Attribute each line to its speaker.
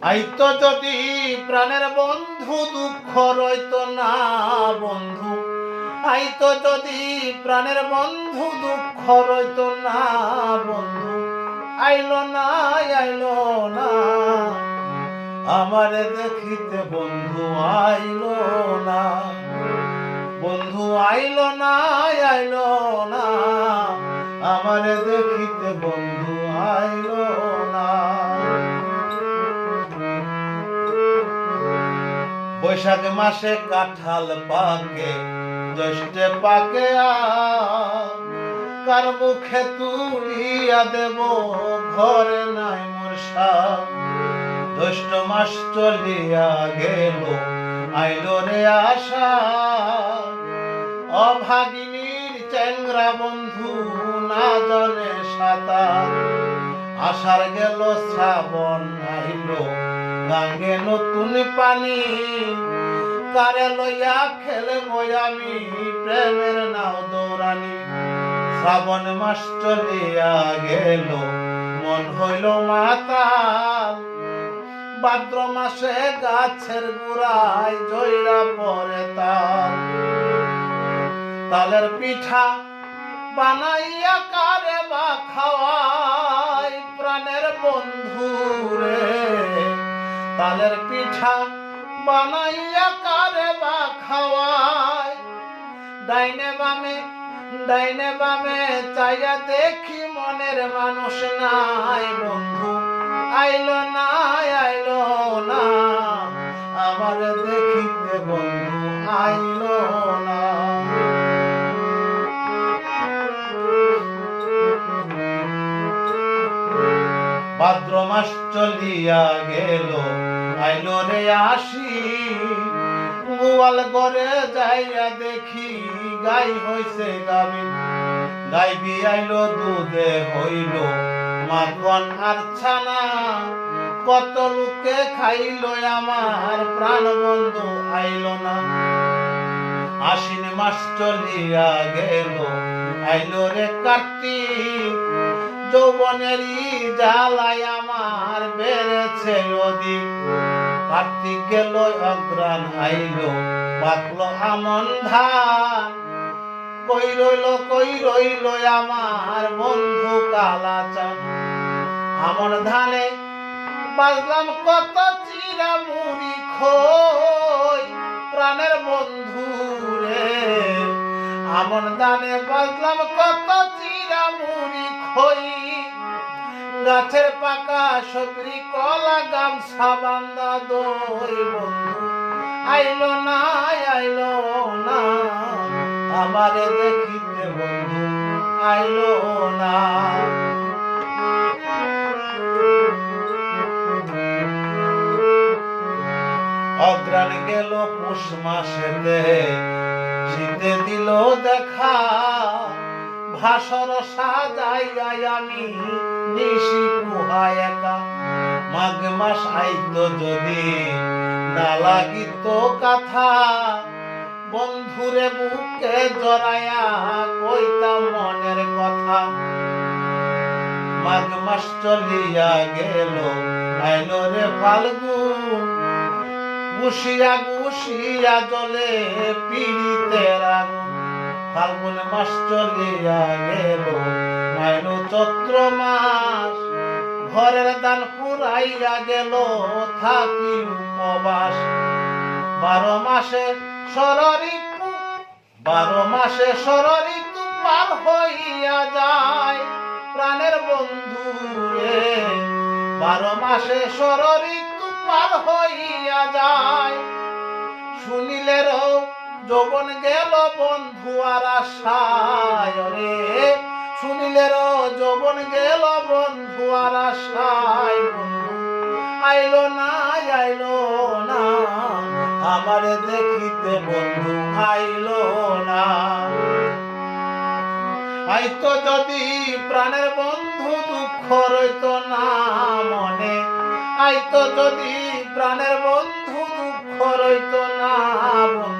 Speaker 1: আইতো যদি প্রাণের বন্ধু, দুঃখ রইত না বন্ধু। আইতো যদি প্রাণের বন্ধু, দুঃখ রইত না বন্ধু। আইলো না আইলো না, আমারে দেখিতে বন্ধু আইল না। বন্ধু আইল না আইল না, আমারে দেখিতে বন্ধু আইল না। বৈশাখ মাসে কাঁঠাল পাকে, জ্যৈষ্ঠে পাকে। কার মুখে তুলিয়া দেব, ঘরে নাই মোর সাপ জ্যৈষ্ঠ মাস চলিয়া গেল, আইলো রে আশা। অভাগিনীর চ্যাংরা বন্ধু না জানে সাঁতার। আষাঢ় গেল, শ্রাবণ আইলো গাঙ্গে নতুন পানি। কারে লইয়া খেলে আমি প্রেমের নাও দৌড়ানি। শ্রাবণ মাস চলিয়া গেল, মন হইল মাতাল। ভাদ্র মাসে গাছের গুড়ায় জয়রা পরে তাল। তালের পিঠা বানাইয়া কারে বা খাওয়াই? প্রাণের বন্ধু রে। তালের পিঠা বানাইয়া কারে বা খাওয়াই ডাইনে বামে ডাইনে বামে চাইয়া দেখি মনের মানুষ নাই বন্ধু। আইলো না আইলো না আমার দেখিতে বন্ধু, আইলো না। ভাদ্র মাস চলিয়া গেল। আইলো আসি গোয়াল ঘরে যাইয়া দেখি, গাই হইছে গাবি গাই বিয়াইলো দুধে হইল মাখন আর ছানা। কত লোকে খাইল, আমার প্রাণ বন্ধু আইলো না। আশ্বিন মাস চলিয়া গেল, আইলো রে কার্তিক। যৌবনেরই জ্বালায় আমার বেড়েছে অধিক কার্তিক গেল অগ্রাণ আইল পাকলো আমন ধান। কই রইল কই রইল আমার বন্ধু কালা চান আমন ধানে বাজলাম কত চিরা মুড়ি খই, প্রাণের বন্ধু রে। আমন ধানে বাজলাম কত চিরা মুড়ি খই। গাছের পাকা সবরি কলা গামছা বান্দা দই বন্ধু। আইলো না আইলো না আমারে দেখিতে বন্ধু, আইলো না। অগ্রাণ গেল পুষ মাসেতে, শীতে দিল দেখা ভাসর সাজাইয়া আমি নিশি একা। মাঘ মাস আইতো যদি না লাগিত কথা, বন্ধুরে মনের কথা। মাঘ মাস চলিয়া গেল, আইলো রে ফাল্গুন। গুছিয়া গুছিয়া জলে পিড়িতের আগুন। ফাল্গুন মাস চলিয়া গেল আইলো চৈত্র মাস ঘরের দান ফুরাইয়া গেল থাকি উপবাস। বারো মাসে সরঋতু বারো মাসে সরঋতু পার হইয়া যায়। প্রাণের বন্ধু বারো মাসে সরঋতু পার হইয়া যায়। শুনিলের যৌবন গেল বন্ধু আর আশায় রে। শুনিলের যৌবন গেল বন্ধু আর আশায়। আইলো না আইলো না, আমারে দেখিতে বন্ধু আইলো না। আইতো যদি প্রাণের বন্ধু দুঃখ রইত না মনে আইতো যদি প্রাণের বন্ধু দুঃখ রইত না বন্ধু